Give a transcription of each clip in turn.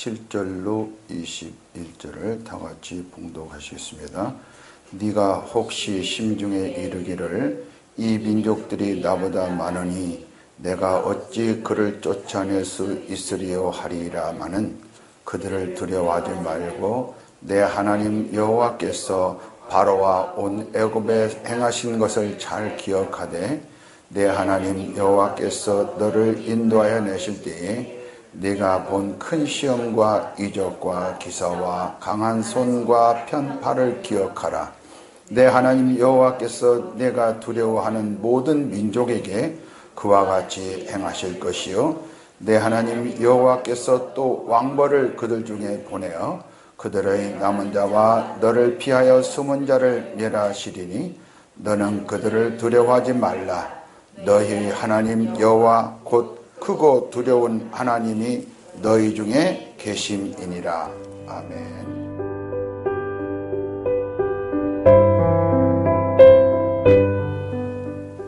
7장 17절로 21절을 다 같이 봉독하시겠습니다. 네가 혹시 심중에 이르기를 이 민족들이 나보다 많으니 내가 어찌 그를 쫓아낼 수 있으리요 하리라마는 그들을 두려워하지 말고 내 하나님 여호와께서 바로와 온 애굽에 행하신 것을 잘 기억하되 내 하나님 여호와께서 너를 인도하여 내실 때에 네가 본 큰 시험과 이적과 기사와 강한 손과 편팔을 기억하라. 내 하나님 여호와께서 내가 두려워하는 모든 민족에게 그와 같이 행하실 것이요 내 하나님 여호와께서 또 왕벌을 그들 중에 보내어 그들의 남은 자와 너를 피하여 숨은 자를 멸하시리니 너는 그들을 두려워하지 말라 너희 하나님 여호와 곧 크고 두려운 하나님이 너희 중에 계심이니라 아멘.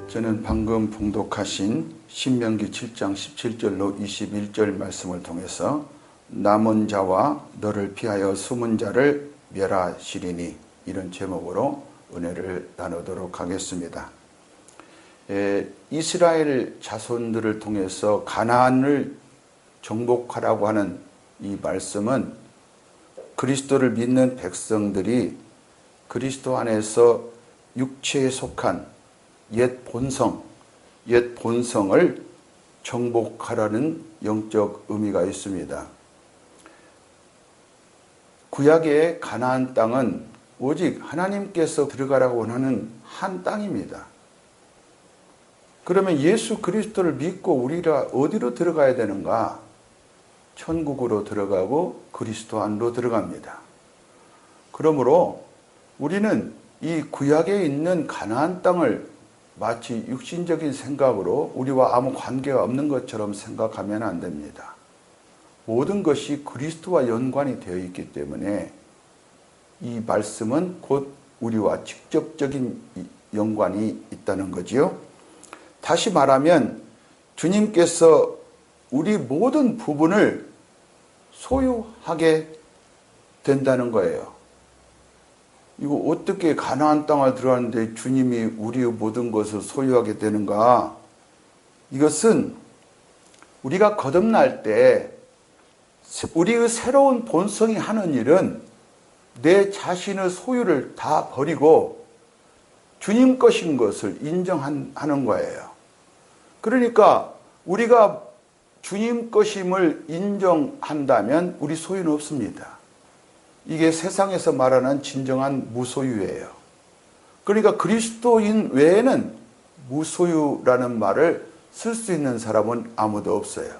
저는 방금 봉독하신 신명기 7장 17절로 21절 말씀을 통해서 남은 자와 너를 피하여 숨은 자를 멸하시리니 이런 제목으로 은혜를 나누도록 하겠습니다. 에, 이스라엘 자손들을 통해서 가나안을 정복하라고 하는 이 말씀은 그리스도를 믿는 백성들이 그리스도 안에서 육체에 속한 옛 본성, 옛 본성을 정복하라는 영적 의미가 있습니다. 구약의 가나안 땅은 오직 하나님께서 들어가라고 하는 한 땅입니다. 그러면 예수 그리스도를 믿고 우리가 어디로 들어가야 되는가? 천국으로 들어가고 그리스도 안으로 들어갑니다. 그러므로 우리는 이 구약에 있는 가나안 땅을 마치 육신적인 생각으로 우리와 아무 관계가 없는 것처럼 생각하면 안 됩니다. 모든 것이 그리스도와 연관이 되어 있기 때문에 이 말씀은 곧 우리와 직접적인 연관이 있다는 거지요. 다시 말하면 주님께서 우리 모든 부분을 소유하게 된다는 거예요. 이거 어떻게 가나안 땅을 들어갔는데 주님이 우리의 모든 것을 소유하게 되는가? 이것은 우리가 거듭날 때 우리의 새로운 본성이 하는 일은 내 자신의 소유를 다 버리고 주님 것인 것을 인정하는 거예요. 그러니까 우리가 주님 것임을 인정한다면 우리 소유는 없습니다. 이게 세상에서 말하는 진정한 무소유예요. 그러니까 그리스도인 외에는 무소유라는 말을 쓸 수 있는 사람은 아무도 없어요.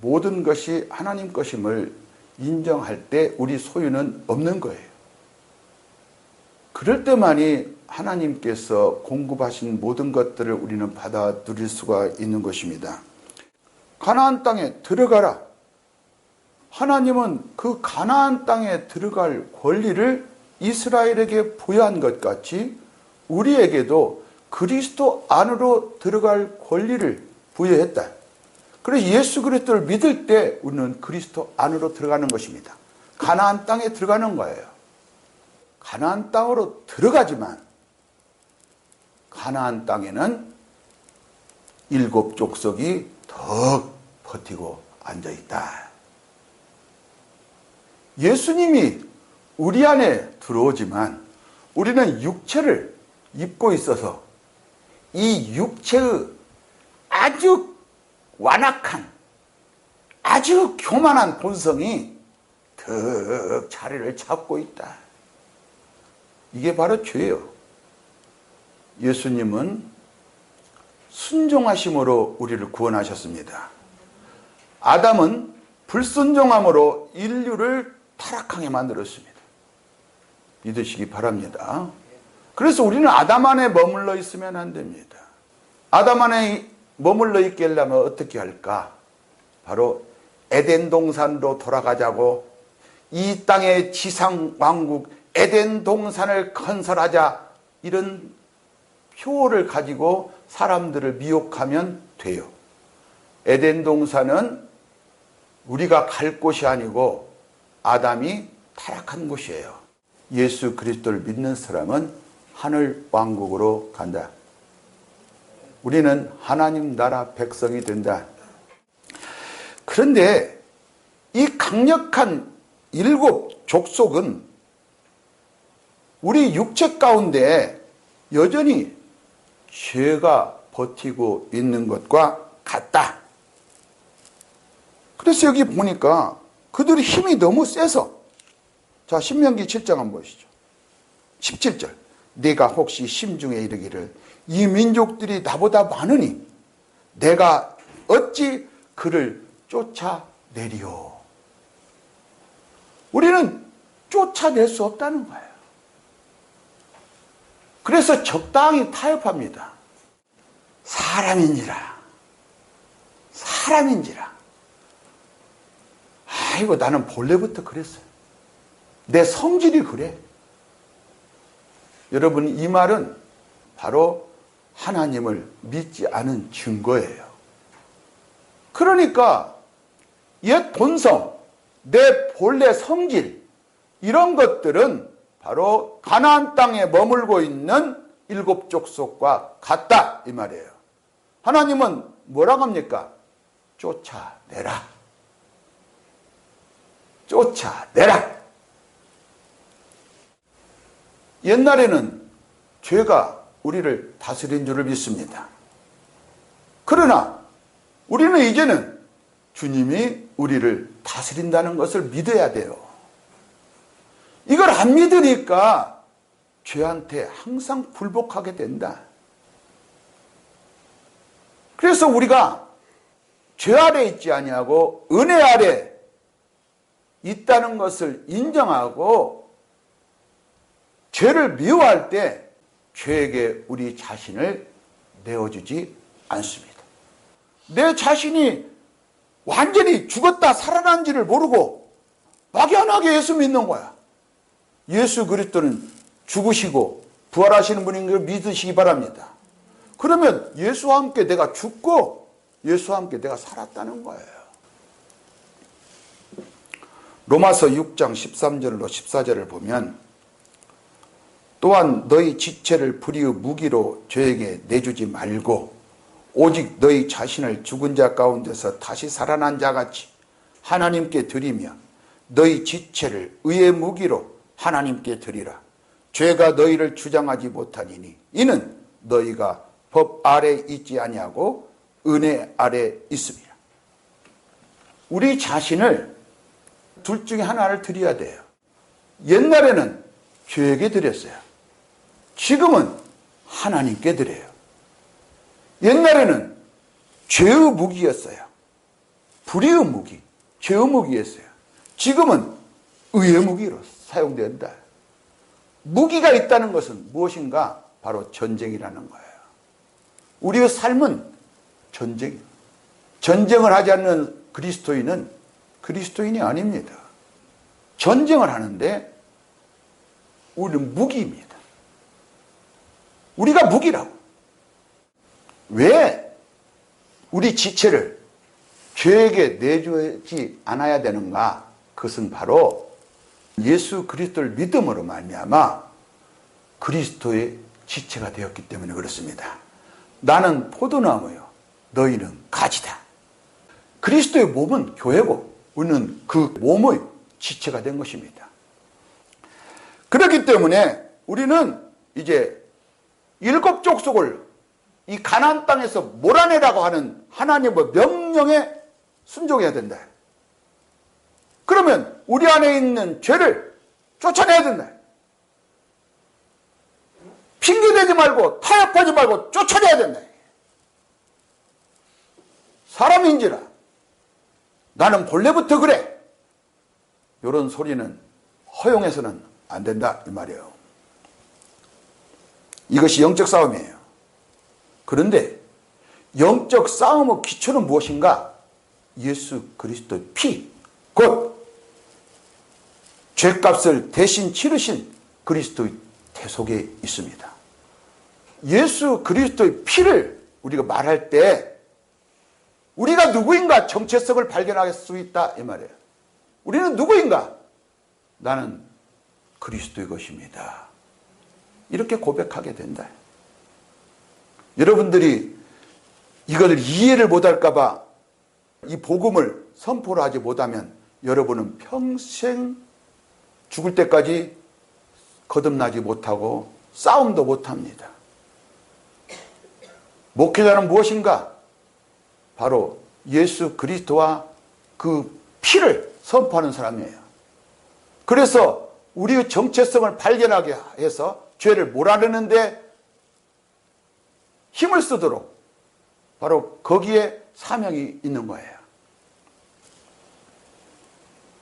모든 것이 하나님 것임을 인정할 때 우리 소유는 없는 거예요. 그럴 때만이 하나님께서 공급하신 모든 것들을 우리는 받아 누릴 수가 있는 것입니다. 가나안 땅에 들어가라. 하나님은 그 가나안 땅에 들어갈 권리를 이스라엘에게 부여한 것 같이 우리에게도 그리스도 안으로 들어갈 권리를 부여했다. 그래서 예수 그리스도를 믿을 때 우리는 그리스도 안으로 들어가는 것입니다. 가나안 땅에 들어가는 거예요. 가나안 땅으로 들어가지만 가나안 땅에는 일곱 족속이 더 버티고 앉아 있다. 예수님이 우리 안에 들어오지만 우리는 육체를 입고 있어서 이 육체의 아주 완악한 아주 교만한 본성이 더 자리를 잡고 있다. 이게 바로 죄예요. 예수님은 순종하심으로 우리를 구원하셨습니다. 아담은 불순종함으로 인류를 타락하게 만들었습니다. 믿으시기 바랍니다. 그래서 우리는 아담 안에 머물러 있으면 안 됩니다. 아담 안에 머물러 있게 하려면 어떻게 할까? 바로 에덴 동산으로 돌아가자고 이 땅의 지상 왕국 에덴 동산을 건설하자 이런 표를 가지고 사람들을 미혹하면 돼요. 에덴 동산은 우리가 갈 곳이 아니고 아담이 타락한 곳이에요. 예수 그리스도를 믿는 사람은 하늘 왕국으로 간다. 우리는 하나님 나라 백성이 된다. 그런데 이 강력한 일곱 족속은 우리 육체 가운데 여전히 죄가 버티고 있는 것과 같다. 그래서 여기 보니까 그들의 힘이 너무 세서 자 신명기 7장 한번 보시죠. 17절 내가 혹시 심중에 이르기를 이 민족들이 나보다 많으니 내가 어찌 그를 쫓아내리오. 우리는 쫓아낼 수 없다는 거예요. 그래서 적당히 타협합니다. 사람인지라. 사람인지라. 아이고, 나는 본래부터 그랬어요. 내 성질이 그래. 여러분, 이 말은 바로 하나님을 믿지 않은 증거예요. 그러니까, 옛 본성, 내 본래 성질, 이런 것들은 바로 가나안 땅에 머물고 있는 일곱 족속과 같다 이 말이에요. 하나님은 뭐라고 합니까? 쫓아내라. 쫓아내라. 옛날에는 죄가 우리를 다스린 줄을 믿습니다. 그러나 우리는 이제는 주님이 우리를 다스린다는 것을 믿어야 돼요. 이걸 안 믿으니까 죄한테 항상 굴복하게 된다. 그래서 우리가 죄 아래 있지 아니하고 은혜 아래 있다는 것을 인정하고 죄를 미워할 때 죄에게 우리 자신을 내어주지 않습니다. 내 자신이 완전히 죽었다 살아난지를 모르고 막연하게 예수 믿는 거야. 예수 그리스도는 죽으시고 부활하시는 분인 걸 믿으시기 바랍니다. 그러면 예수와 함께 내가 죽고 예수와 함께 내가 살았다는 거예요. 로마서 6장 13절로 14절을 보면 또한 너희 지체를 불의의 무기로 죄에게 내주지 말고 오직 너희 자신을 죽은 자 가운데서 다시 살아난 자 같이 하나님께 드리며 너희 지체를 의의 무기로 하나님께 드리라. 죄가 너희를 주장하지 못하니니 이는 너희가 법 아래 있지 아니하고 은혜 아래 있습니다. 우리 자신을 둘 중에 하나를 드려야 돼요. 옛날에는 죄에게 드렸어요. 지금은 하나님께 드려요. 옛날에는 죄의 무기였어요. 불의의 무기, 죄의 무기였어요. 지금은 의의 무기로 사용된다. 무기가 있다는 것은 무엇인가? 바로 전쟁이라는 거예요. 우리의 삶은 전쟁. 전쟁을 하지 않는 그리스도인은 그리스도인이 아닙니다. 전쟁을 하는데 우리는 무기입니다. 우리가 무기라고. 왜 우리 지체를 죄에게 내주지 않아야 되는가? 그것은 바로 예수 그리스도를 믿음으로 말미암아 그리스도의 지체가 되었기 때문에 그렇습니다. 나는 포도나무요, 너희는 가지다. 그리스도의 몸은 교회고 우리는 그 몸의 지체가 된 것입니다. 그렇기 때문에 우리는 이제 일곱 족속을 이 가나안 땅에서 몰아내라고 하는 하나님의 명령에 순종해야 된다. 그러면 우리 안에 있는 죄를 쫓아내야 된다. 핑계대지 말고 타협하지 말고 쫓아내야 된다. 사람인지라 나는 본래부터 그래. 이런 소리는 허용해서는 안 된다 이 말이에요. 이것이 영적 싸움이에요. 그런데 영적 싸움의 기초는 무엇인가? 예수 그리스도의 피, 곧 죄값을 대신 치르신 그리스도의 태 속에 있습니다. 예수 그리스도의 피를 우리가 말할 때 우리가 누구인가 정체성을 발견할 수 있다 이 말이에요. 우리는 누구인가? 나는 그리스도의 것입니다. 이렇게 고백하게 된다. 여러분들이 이걸 이해를 못할까봐 이 복음을 선포를 하지 못하면 여러분은 평생 죽을 때까지 거듭나지 못하고 싸움도 못합니다. 목회자는 무엇인가? 바로 예수 그리스도와 그 피를 선포하는 사람이에요. 그래서 우리의 정체성을 발견하게 해서 죄를 몰아내는데 힘을 쓰도록 바로 거기에 사명이 있는 거예요.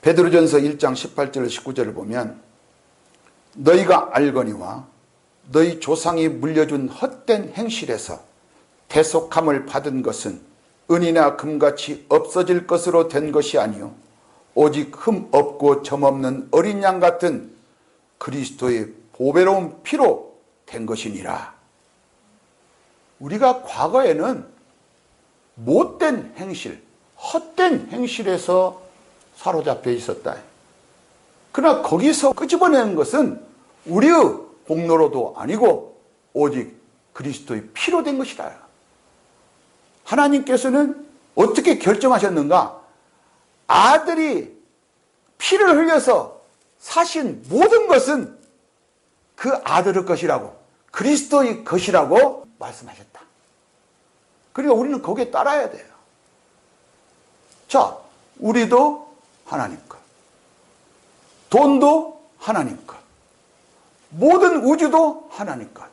베드로전서 1장 18절 19절을 보면 너희가 알거니와 너희 조상이 물려준 헛된 행실에서 대속함을 받은 것은 은이나 금같이 없어질 것으로 된 것이 아니요 오직 흠 없고 점 없는 어린 양 같은 그리스도의 보배로운 피로 된 것이니라. 우리가 과거에는 못된 행실, 헛된 행실에서 사로잡혀 있었다. 그러나 거기서 끄집어내는 것은 우리의 공로로도 아니고 오직 그리스도의 피로 된 것이다. 하나님께서는 어떻게 결정하셨는가? 아들이 피를 흘려서 사신 모든 것은 그 아들의 것이라고 그리스도의 것이라고 말씀하셨다. 그러니까 우리는 거기에 따라야 돼요. 자, 우리도 하나님 것. 돈도 하나님 것. 모든 우주도 하나님 것.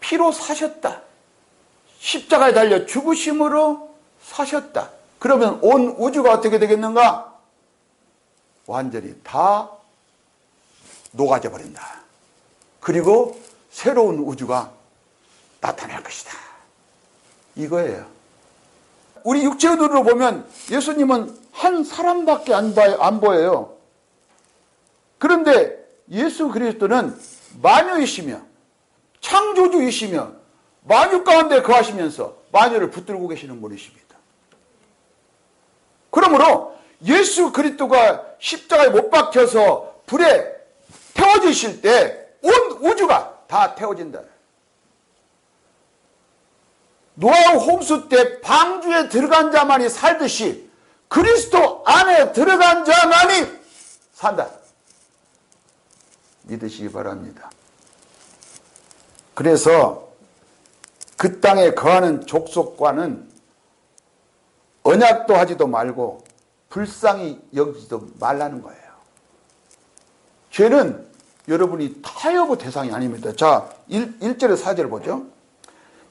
피로 사셨다. 십자가에 달려 죽으심으로 사셨다. 그러면 온 우주가 어떻게 되겠는가? 완전히 다 녹아져 버린다. 그리고 새로운 우주가 나타날 것이다. 이거예요. 우리 육체의 눈으로 보면 예수님은 한 사람밖에 안, 봐요, 안 보여요. 그런데 예수 그리스도는 마녀이시며 창조주이시며 만유 가운데 거하시면서 마녀를 붙들고 계시는 분이십니다. 그러므로 예수 그리스도가 십자가에 못 박혀서 불에 태워지실 때 온 우주가 다 태워진다. 노아의 홍수 때 방주에 들어간 자만이 살듯이 그리스도 안에 들어간 자만이 산다. 믿으시기 바랍니다. 그래서 그 땅에 거하는 족속과는 언약도 하지도 말고 불쌍히 여기지도 말라는 거예요. 죄는 여러분이 타협의 대상이 아닙니다. 자, 1, 1절에 4절 보죠.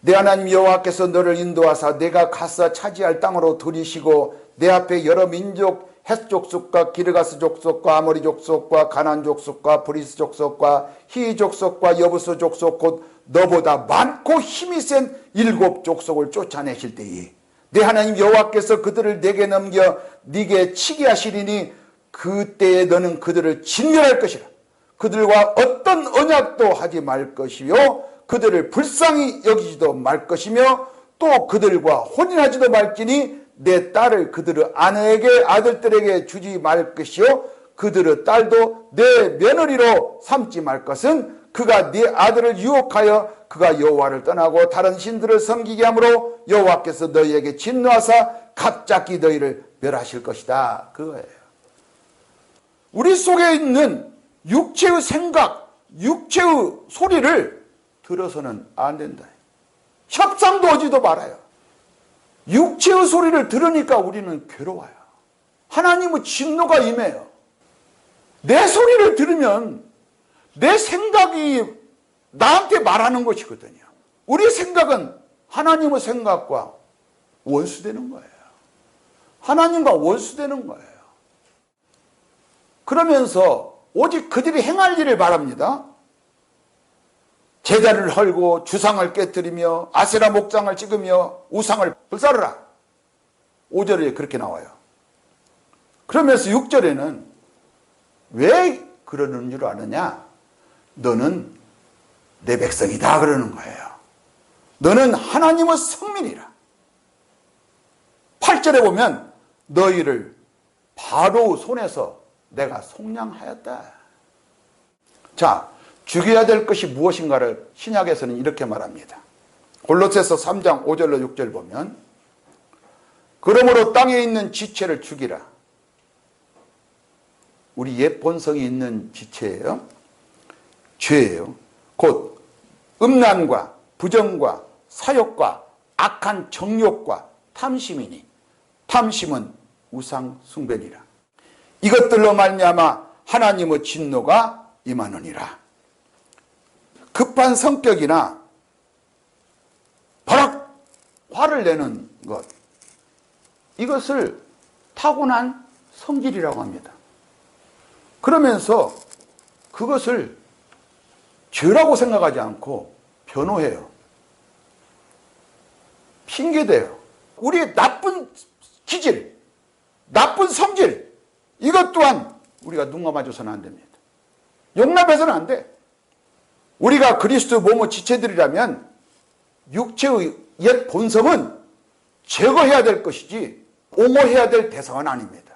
내 하나님 여호와께서 너를 인도하사 내가 가서 차지할 땅으로 들이시고 내 앞에 여러 민족 헷 족속과 기르가스 족속과 아모리 족속과 가난 족속과 브리스 족속과 히 족속과 여부스 족속 곧 너보다 많고 힘이 센 일곱 족속을 쫓아내실 때에 내 하나님 여호와께서 그들을 내게 넘겨 네게 치게 하시리니 그때에 너는 그들을 진멸할 것이라. 그들과 어떤 언약도 하지 말 것이요 그들을 불쌍히 여기지도 말 것이며 또 그들과 혼인하지도 말지니 내 딸을 그들의 아내에게 아들들에게 주지 말 것이요 그들의 딸도 내 며느리로 삼지 말 것은 그가 네 아들을 유혹하여 그가 여호와를 떠나고 다른 신들을 섬기게 하므로 여호와께서 너희에게 진노하사 갑자기 너희를 멸하실 것이다. 그거예요. 우리 속에 있는 육체의 생각, 육체의 소리를 들어서는 안 된다. 협상도 하지도 말아요. 육체의 소리를 들으니까 우리는 괴로워요. 하나님의 진노가 임해요. 내 소리를 들으면 내 생각이 나한테 말하는 것이거든요. 우리 생각은 하나님의 생각과 원수되는 거예요. 하나님과 원수되는 거예요. 그러면서 오직 그들이 행할 일을 바랍니다. 제자를 헐고 주상을 깨뜨리며 아세라 목장을 찍으며 우상을 불사르라. 5절에 그렇게 나와요. 그러면서 6절에는 왜 그러는 줄 아느냐? 너는 내 백성이다 그러는 거예요. 너는 하나님의 성민이라. 8절에 보면 너희를 바로 손에서 내가 속량하였다. 자, 죽여야 될 것이 무엇인가를 신약에서는 이렇게 말합니다. 골로새서 3장 5절로 6절 보면 그러므로 땅에 있는 지체를 죽이라. 우리 옛 본성이 있는 지체예요. 죄예요. 곧 음란과 부정과 사욕과 악한 정욕과 탐심이니 탐심은 우상 숭배니라. 이것들로 말미암아 하나님의 진노가 임하느니라. 급한 성격이나 버럭 화를 내는 것 이것을 타고난 성질이라고 합니다. 그러면서 그것을 죄라고 생각하지 않고 변호해요. 핑계대요. 우리의 나쁜 기질, 나쁜 성질, 이것 또한 우리가 눈 감아줘서는 안 됩니다. 용납해서는 안 돼. 우리가 그리스도 몸의 지체들이라면 육체의 옛 본성은 제거해야 될 것이지 옹호해야 될 대상은 아닙니다.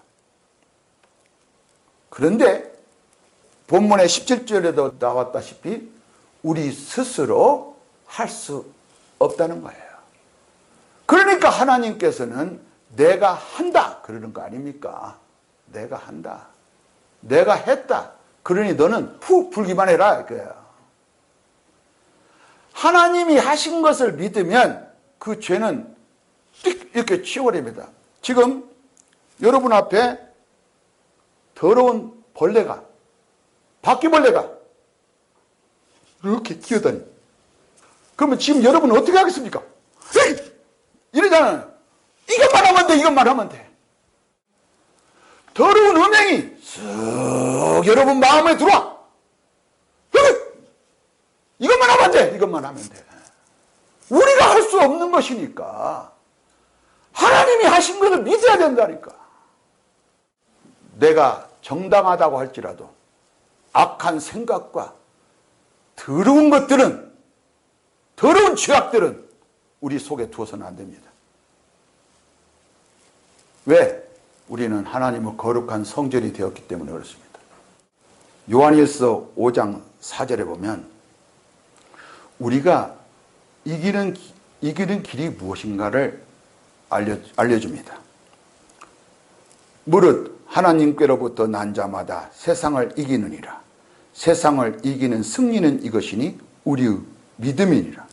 그런데 본문의 17절에도 나왔다시피 우리 스스로 할 수 없다는 거예요. 그러니까 하나님께서는 내가 한다 그러는 거 아닙니까? 내가 한다. 내가 했다. 그러니 너는 푹 풀기만 해라 이거예요. 하나님이 하신 것을 믿으면 그 죄는 띡 이렇게 치워버립니다. 지금 여러분 앞에 더러운 벌레가 바퀴벌레가 이렇게 기어다니. 그러면 지금 여러분은 어떻게 하겠습니까? 에이! 이러잖아요. 이것만 하면 돼, 이것만 하면 돼. 더러운 음행이 쓱 여러분 마음에 들어와. 하면 돼, 이것만 하면 돼. 우리가 할 수 없는 것이니까 하나님이 하신 것을 믿어야 된다니까. 내가 정당하다고 할지라도 악한 생각과 더러운 것들은 더러운 죄악들은 우리 속에 두어서는 안 됩니다. 왜? 우리는 하나님의 거룩한 성전이 되었기 때문에 그렇습니다. 요한일서 5장 4절에 보면 우리가 이기는 이기는 길이 무엇인가를 알려 알려줍니다. 무릇 하나님께로부터 난 자마다 세상을 이기느니라. 세상을 이기는 승리는 이것이니 우리의 믿음이니라.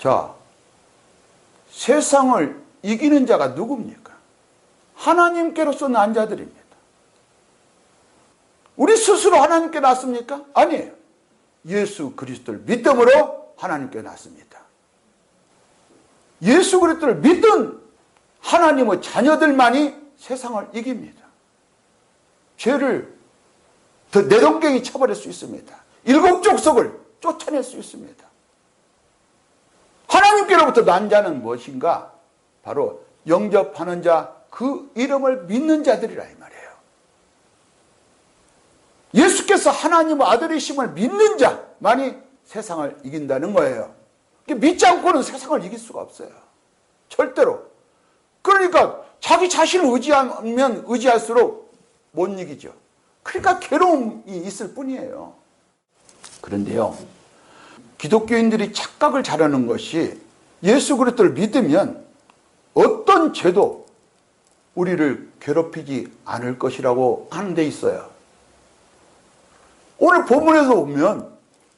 자, 세상을 이기는 자가 누굽니까? 하나님께로서 난 자들입니다. 우리 스스로 하나님께 났습니까? 아니에요. 예수 그리스도를 믿음으로 하나님께 났습니다. 예수 그리스도를 믿은 하나님의 자녀들만이 세상을 이깁니다. 죄를 더 내동갱이 쳐버릴 수 있습니다. 일곱 족속을 쫓아낼 수 있습니다. 하나님께로부터 난 자는 무엇인가? 바로 영접하는 자, 그 이름을 믿는 자들이라 이 말 예수께서 하나님의 아들이심을 믿는 자만이 세상을 이긴다는 거예요. 믿지 않고는 세상을 이길 수가 없어요. 절대로. 그러니까 자기 자신을 의지하면 의지할수록 못 이기죠. 그러니까 괴로움이 있을 뿐이에요. 그런데요. 기독교인들이 착각을 잘하는 것이 예수 그리스도를 믿으면 어떤 죄도 우리를 괴롭히지 않을 것이라고 하는 데 있어요. 오늘 본문에서 보면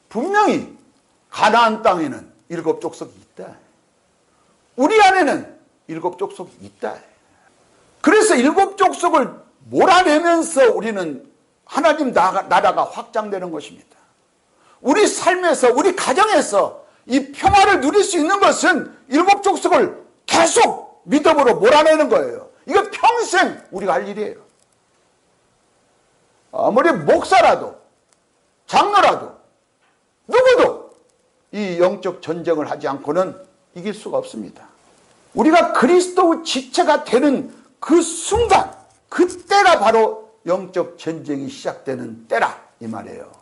분명히 가나안 땅에는 일곱 족속이 있다. 우리 안에는 일곱 족속이 있다. 그래서 일곱 족속을 몰아내면서 우리는 하나님 나라가 확장되는 것입니다. 우리 삶에서, 우리 가정에서 이 평화를 누릴 수 있는 것은 일곱 족속을 계속 믿음으로 몰아내는 거예요. 이거 평생 우리가 할 일이에요. 아무리 목사라도, 장로라도, 누구도 이 영적 전쟁을 하지 않고는 이길 수가 없습니다. 우리가 그리스도 지체가 되는 그 순간, 그때가 바로 영적 전쟁이 시작되는 때라 이 말이에요.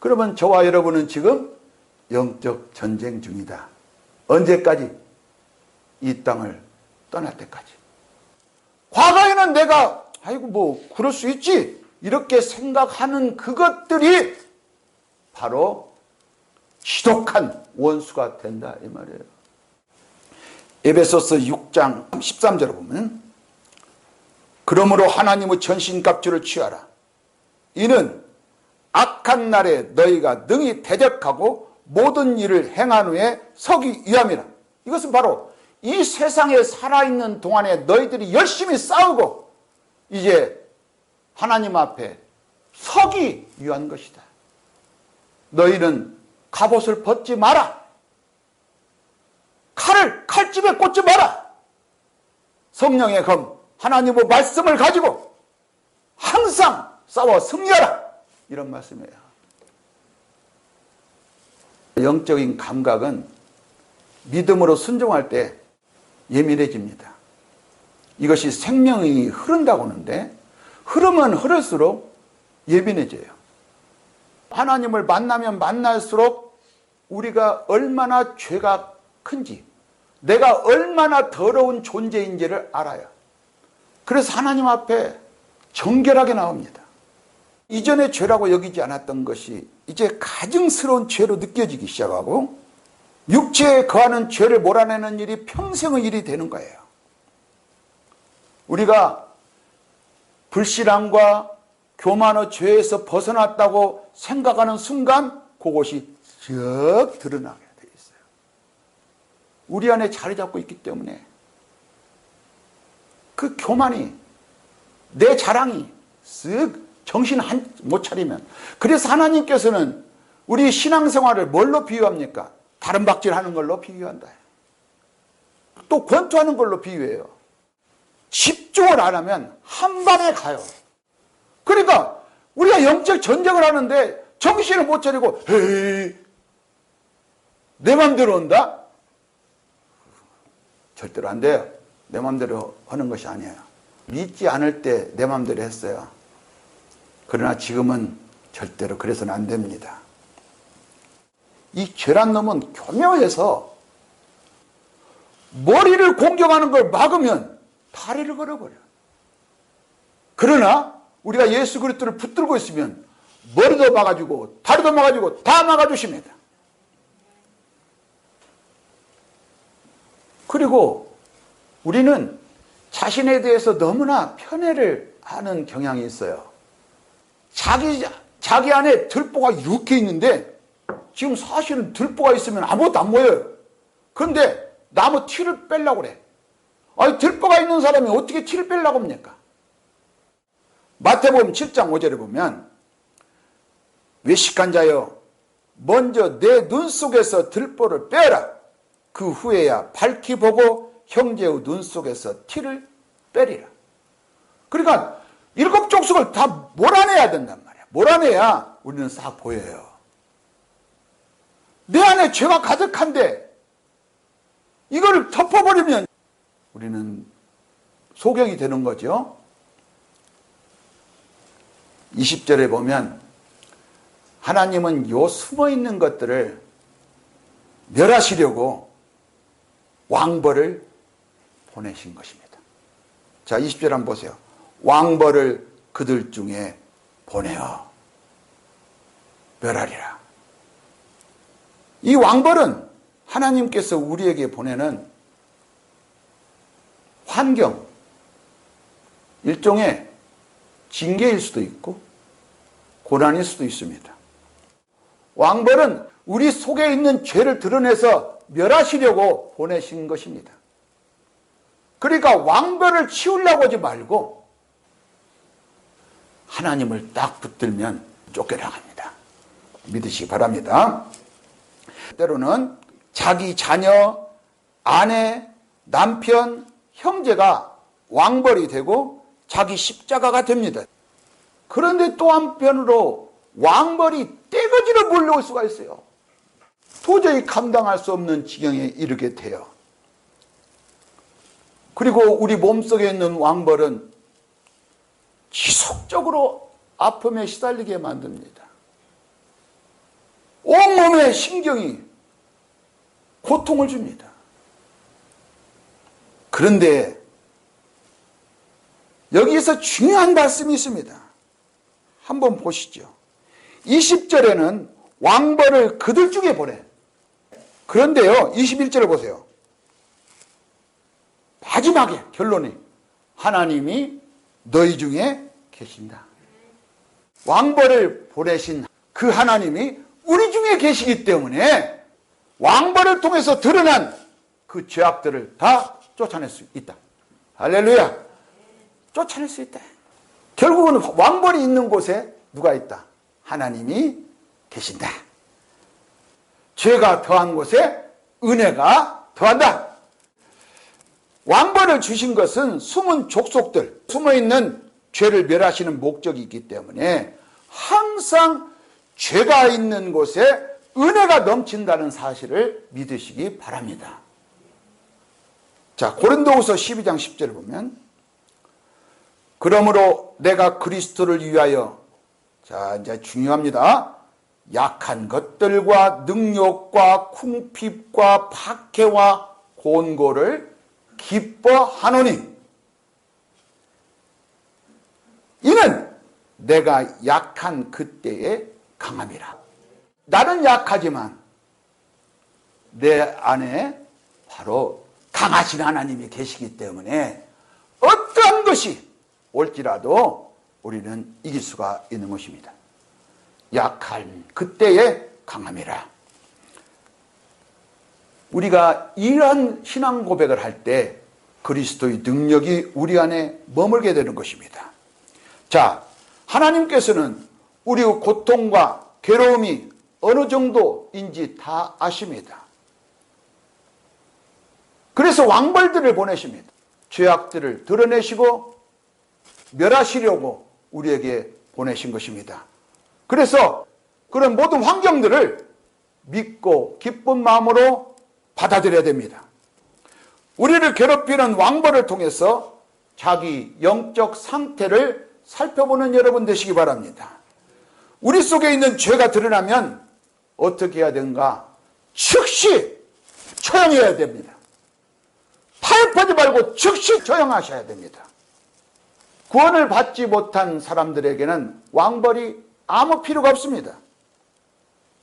그러면 저와 여러분은 지금 영적 전쟁 중이다. 언제까지? 이 땅을 떠날 때까지. 과거에는 내가 아이고 뭐 그럴 수 있지 이렇게 생각하는 그것들이 바로 지독한 원수가 된다 이 말이에요. 에베소서 6장 13절을 보면 그러므로 하나님의 전신갑주를 취하라. 이는 악한 날에 너희가 능히 대적하고 모든 일을 행한 후에 서기 위함이라. 이것은 바로 이 세상에 살아있는 동안에 너희들이 열심히 싸우고 이제 하나님 앞에 서기 위한 것이다. 너희는 갑옷을 벗지 마라. 칼을 칼집에 꽂지 마라. 성령의 검, 하나님의 말씀을 가지고 항상 싸워 승리하라. 이런 말씀이에요. 영적인 감각은 믿음으로 순종할 때 예민해집니다. 이것이 생명이 흐른다고 하는데 흐르면 흐를수록 예민해져요. 하나님을 만나면 만날수록 우리가 얼마나 죄가 큰지, 내가 얼마나 더러운 존재인지를 알아요. 그래서 하나님 앞에 정결하게 나옵니다. 이전에 죄라고 여기지 않았던 것이 이제 가증스러운 죄로 느껴지기 시작하고 육체에 거하는 죄를 몰아내는 일이 평생의 일이 되는 거예요. 우리가 불신앙과 교만의 죄에서 벗어났다고 생각하는 순간 그것이 쓱 드러나게 돼 있어요. 우리 안에 자리 잡고 있기 때문에 그 교만이 내 자랑이 쓱 정신 한 못 차리면 그래서 하나님께서는 우리 신앙생활을 뭘로 비유합니까? 다른 박질하는 걸로 비유한다. 또 권투하는 걸로 비유해요. 집중을 안 하면 한 방에 가요. 그러니까 우리가 영적 전쟁을 하는데 정신을 못 차리고 에이 내 맘대로 온다? 절대로 안 돼요. 내 맘대로 하는 것이 아니에요. 믿지 않을 때 내 맘대로 했어요. 그러나 지금은 절대로 그래서는 안 됩니다. 이 죄란 놈은 교묘해서 머리를 공격하는 걸 막으면 다리를 걸어버려. 그러나 우리가 예수 그리스도를 붙들고 있으면 머리도 막아주고 다리도 막아주고 다 막아주십니다. 그리고 우리는 자신에 대해서 너무나 편애를 하는 경향이 있어요. 자기, 자기 안에 들보가 이렇게 있는데 지금 사실은 들보가 있으면 아무것도 안 보여요. 그런데 나무 티를 빼려고 그래. 아니, 들보가 있는 사람이 어떻게 티를 빼려고 합니까? 마태복음 7장 5절에 보면 외식한 자여 먼저 내 눈 속에서 들보를 빼라. 그 후에야 밝히 보고 형제의 눈 속에서 티를 빼리라. 그러니까 일곱 족속을 다 몰아내야 된단 말이야. 몰아내야 우리는 싹 보여요. 내 안에 죄가 가득한데 이걸 덮어버리면 우리는 소경이 되는 거죠. 20절에 보면 하나님은 요 숨어 있는 것들을 멸하시려고 왕벌을 보내신 것입니다. 자, 20절 한번 보세요. 왕벌을 그들 중에 보내어 멸하리라. 이 왕벌은 하나님께서 우리에게 보내는 환경, 일종의 징계일 수도 있고 고난일 수도 있습니다. 왕벌은 우리 속에 있는 죄를 드러내서 멸하시려고 보내신 것입니다. 그러니까 왕벌을 치우려고 하지 말고 하나님을 딱 붙들면 쫓겨나갑니다. 믿으시기 바랍니다. 때로는 자기 자녀, 아내, 남편, 형제가 왕벌이 되고 자기 십자가가 됩니다. 그런데 또 한편으로 왕벌이 떼거지로 몰려올 수가 있어요. 도저히 감당할 수 없는 지경에 이르게 돼요. 그리고 우리 몸속에 있는 왕벌은 지속적으로 아픔에 시달리게 만듭니다. 온몸의 신경이 고통을 줍니다. 그런데 여기에서 중요한 말씀이 있습니다. 한번 보시죠. 20절에는 왕벌을 그들 중에 보내. 그런데요, 21절을 보세요. 마지막에 결론이 하나님이 너희 중에 계신다. 왕벌을 보내신 그 하나님이 우리 중에 계시기 때문에 왕벌을 통해서 드러난 그 죄악들을 다 쫓아낼 수 있다. 할렐루야. 쫓아낼 수 있다. 결국은 왕벌이 있는 곳에 누가 있다? 하나님이 계신다. 죄가 더한 곳에 은혜가 더한다. 왕벌을 주신 것은 숨은 족속들, 숨어 있는 죄를 멸하시는 목적이 있기 때문에 항상 죄가 있는 곳에 은혜가 넘친다는 사실을 믿으시기 바랍니다. 자, 고린도후서 12장 10절을 보면 그러므로 내가 그리스도를 위하여 자, 이제 중요합니다. 약한 것들과 능력과 궁핍과 박해와 곤고를 기뻐하노니 이는 내가 약한 그때에 강함이라. 나는 약하지만 내 안에 바로 강하신 하나님이 계시기 때문에 어떠한 것이 올지라도 우리는 이길 수가 있는 것입니다. 약한 그때에 강함이라. 우리가 이러한 신앙 고백을 할 때 그리스도의 능력이 우리 안에 머물게 되는 것입니다. 자, 하나님께서는 우리의 고통과 괴로움이 어느 정도인지 다 아십니다. 그래서 왕벌들을 보내십니다. 죄악들을 드러내시고 멸하시려고 우리에게 보내신 것입니다. 그래서 그런 모든 환경들을 믿고 기쁜 마음으로 받아들여야 됩니다. 우리를 괴롭히는 왕벌을 통해서 자기 영적 상태를 살펴보는 여러분 되시기 바랍니다. 우리 속에 있는 죄가 드러나면 어떻게 해야 되는가? 즉시 처형해야 됩니다. 타협하지 말고 즉시 처형하셔야 됩니다. 구원을 받지 못한 사람들에게는 왕벌이 아무 필요가 없습니다.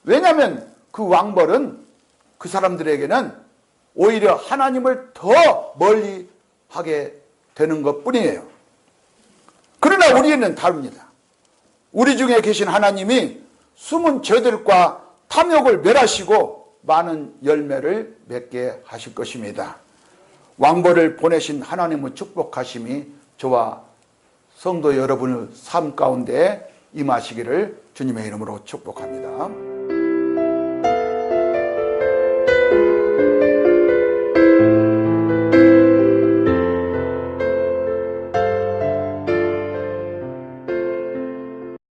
왜냐하면 그 왕벌은 그 사람들에게는 오히려 하나님을 더 멀리 하게 되는 것 뿐이에요. 그러나 우리는 다릅니다. 우리 중에 계신 하나님이 숨은 죄들과 탐욕을 멸하시고 많은 열매를 맺게 하실 것입니다. 왕벌을 보내신 하나님의 축복하심이 저와 성도 여러분의 삶 가운데 임하시기를 주님의 이름으로 축복합니다.